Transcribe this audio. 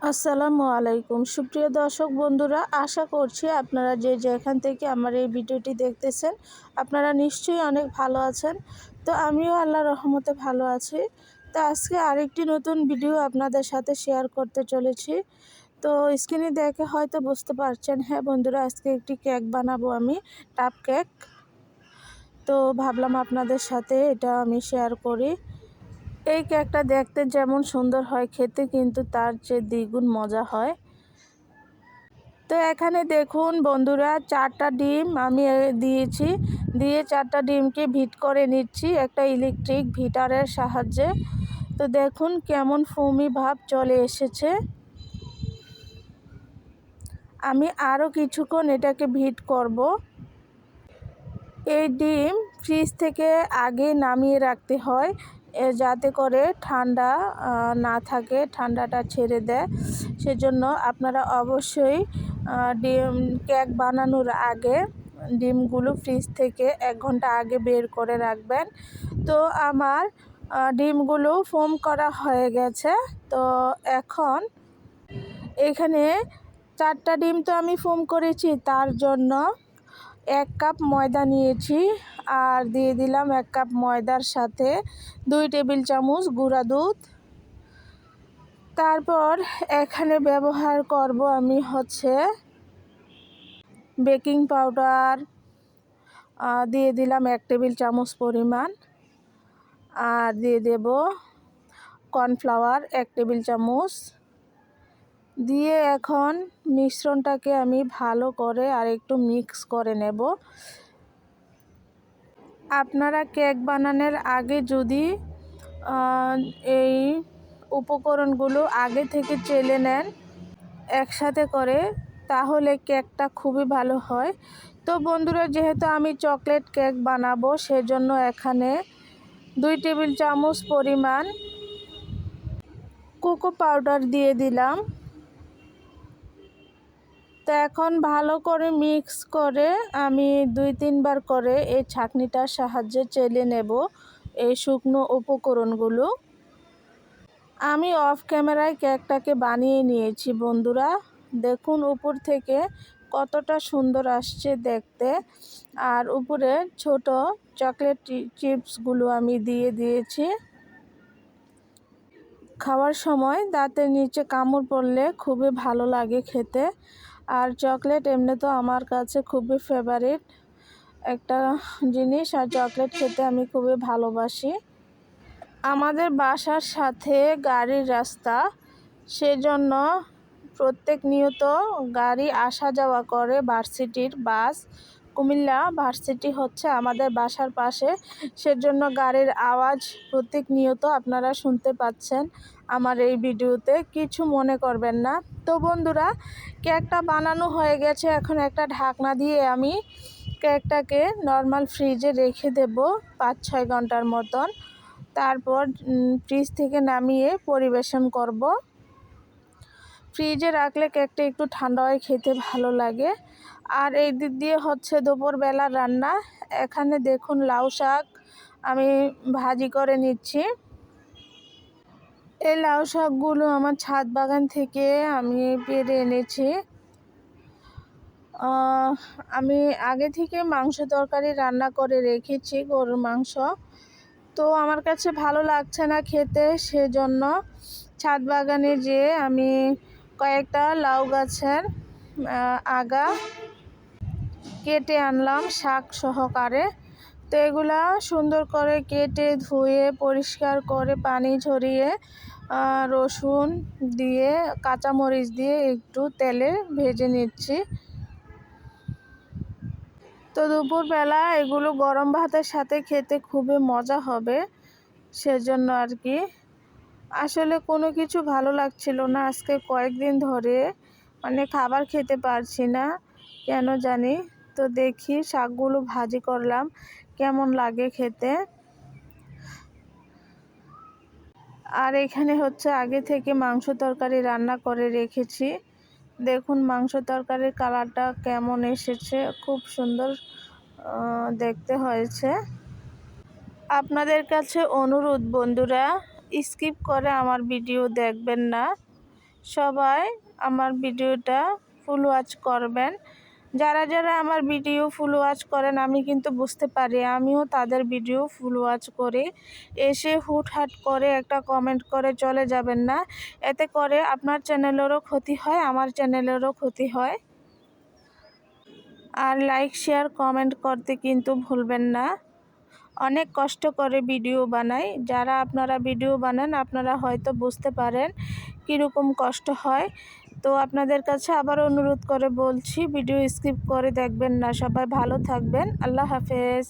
আসসালামু আলাইকুম। সুপ্রিয় দর্শক বন্ধুরা, আশা করছি আপনারা যে যেখান থেকে আমার এই ভিডিওটি দেখতেছেন, আপনারা নিশ্চয়ই অনেক ভালো আছেন। তো আমিও আল্লাহ রহমতে ভালো আছি। তো আজকে আরেকটি নতুন ভিডিও আপনাদের সাথে শেয়ার করতে চলেছি। তো স্ক্রিনে দেখে হয়তো বুঝতে পারছেন হ্যাঁ বন্ধুরা, আজকে একটি কেক বানাবো আমি টাপ কেক। তো ভাবলাম আপনাদের সাথে এটা আমি শেয়ার করি। এই কেকটা দেখতে যেমন সুন্দর হয়, খেতে কিন্তু তার চেয়ে দ্বিগুণ মজা হয়। তো এখানে দেখুন বন্ধুরা, চারটা ডিম আমি দিয়েছি। দিয়ে চারটা ডিমকে ভিট করে নিচ্ছি একটা ইলেকট্রিক ভিটারের সাহায্যে। তো দেখুন কেমন ফুমি ভাব চলে এসেছে। আমি আরও কিছুক্ষণ এটাকে ভিট করব। এই ডিম ফ্রিজ থেকে আগে নামিয়ে রাখতে হয়। যাতে করে ঠান্ডা না থাকে, ঠান্ডাটা ছেড়ে দেয়। সেজন্য আপনারা অবশ্যই ডিম, কেক বানানোর আগে ডিমগুলো ফ্রিজ থেকে এক ঘণ্টা আগে বের করে রাখবেন। তো আমার ডিমগুলো ফোম করা হয়ে গেছে। তো এখন এখানে চারটা ডিম তো আমি ফোম করেছি, তার জন্য এক কাপ ময়দা নিয়েছি আর দিয়ে দিলাম এক কাপ ময়দার সাথে দুই টেবিল চামচ গুঁড়া দুধ। তারপর এখানে ব্যবহার করব আমি হচ্ছে বেকিং পাউডার। দিয়ে দিলাম এক টেবিল চামচ পরিমাণ। আর দিয়ে দেব কর্নফ্লাওয়ার এক টেবিল চামচ। দিয়ে এখন মিশ্রণটাকে আমি ভালো করে আর একটু মিক্স করে নেব। আপনারা কেক বানানোর আগে যদি এই উপকরণগুলো আগে থেকে চেলে নেন একসাথে করে, তাহলে কেকটা খুবই ভালো হয়। তো বন্ধুরা, যেহেতু আমি চকলেট কেক বানাবো, সেজন্য এখানে দুই টেবিল চামচ পরিমাণ কোকো পাউডার দিয়ে দিলাম। তো এখন ভালো করে মিক্স করে আমি দুই তিনবার করে এই ছাঁকনিটার সাহায্যে চেলে নেব এই শুকনো উপকরণগুলো। আমি অফ ক্যামেরায় কেকটাকে বানিয়ে নিয়েছি বন্ধুরা। দেখুন উপর থেকে কতটা সুন্দর আসছে দেখতে। আর উপরে ছোট চকলেট চিপসগুলো আমি দিয়ে দিয়েছি। খাওয়ার সময় দাঁতের নিচে কামড় পড়লে খুবই ভালো লাগে খেতে। আর চকলেট এমনি তো আমার কাছে খুবই ফেভারিট একটা জিনিস। আর চকলেট খেতে আমি খুবই ভালোবাসি। আমাদের বাসার সাথে গাড়ির রাস্তা, সেজন্য প্রত্যেক নিয়ত গাড়ি আসা যাওয়া করে ভার্সিটির বাস কুমিল্লা ভার্সিটি হচ্ছে আমাদের বাসার পাশে। সেজন্য গাড়ির আওয়াজ প্রত্যেক নিয়ত আপনারা শুনতে পাচ্ছেন আমার এই ভিডিওতে, কিছু মনে করবেন না। তো বন্ধুরা, কেকটা বানানো হয়ে গেছে, এখন একটা ঢাকনা দিয়ে আমি কেকটাকে নর্মাল ফ্রিজে রেখে দেব পাঁচ ছয় ঘণ্টার মতন। তারপর ফ্রিজ থেকে নামিয়ে পরিবেশন করব। ফ্রিজে রাখলে কেকটা একটু ঠান্ডা হয়ে খেতে ভালো লাগে। আর এই দিক দিয়ে হচ্ছে দুপুরবেলার রান্না। এখানে দেখুন লাউ শাক আমি ভাজি করে নিচ্ছি। এই লাউ শাকগুলো আমার ছাদ বাগান থেকে আমি পেরে এনেছি। আমি আগে থেকে মাংস তরকারি রান্না করে রেখেছি, গরুর মাংস। তো আমার কাছে ভালো লাগছে না খেতে, সেজন্য ছাদ বাগানে যে আমি কয়েকটা লাউ গাছের আগা কেটে আনলাম শাক সহকারে। তো এগুলা সুন্দর করে কেটে ধুয়ে, পরিষ্কার করে পানি ঝরিয়ে রসুন দিয়ে, কাঁচামরিচ দিয়ে একটু তেলে ভেজে নিচ্ছি। তো দুপুরবেলা এগুলো গরম ভাতের সাথে খেতে খুবই মজা হবে, সেজন্য আর কি। আসলে কোনো কিছু ভালো লাগছিল না, আজকে কয়েকদিন ধরে মানে খাবার খেতে পারছি না, কেন জানি। তো দেখি শাকগুলো ভাজি করলাম। কেমন লাগে খেতে? আর এখানে হচ্ছে আগে থেকে মাংস তরকারি রান্না করে রেখেছি। দেখুন মাংস তরকারির কালারটা কেমন এসেছে, খুব সুন্দর দেখতে হয়েছে। আপনাদের কাছে অনুরোধ বন্ধুরা, স্কিপ করে আমার ভিডিও দেখবেন না। সবাই আমার ভিডিওটা ফুল ওয়াচ করবেন। যারা যারা আমার ভিডিও ফুল ওয়াচ করেন, আমি কিন্তু বুঝতে পারি, আমিও তাদের ভিডিও ফুল ওয়াচ করি। এসে হুটহাট করে একটা কমেন্ট করে চলে যাবেন না। এতে করে আপনার চ্যানেলেরও ক্ষতি হয়, আমার চ্যানেলেরও ক্ষতি হয়। আর লাইক শেয়ার কমেন্ট করতে কিন্তু ভুলবেন না। অনেক কষ্ট করে ভিডিও বানাই। যারা আপনারা ভিডিও বানান, আপনারা হয়তো বুঝতে পারেন কীরকম কষ্ট হয়। তো আপনাদের কাছে আবার অনুরোধ করে বলছি, ভিডিও স্কিপ করে দেখবেন না। সবাই ভালো থাকবেন। আল্লাহ হাফেজ।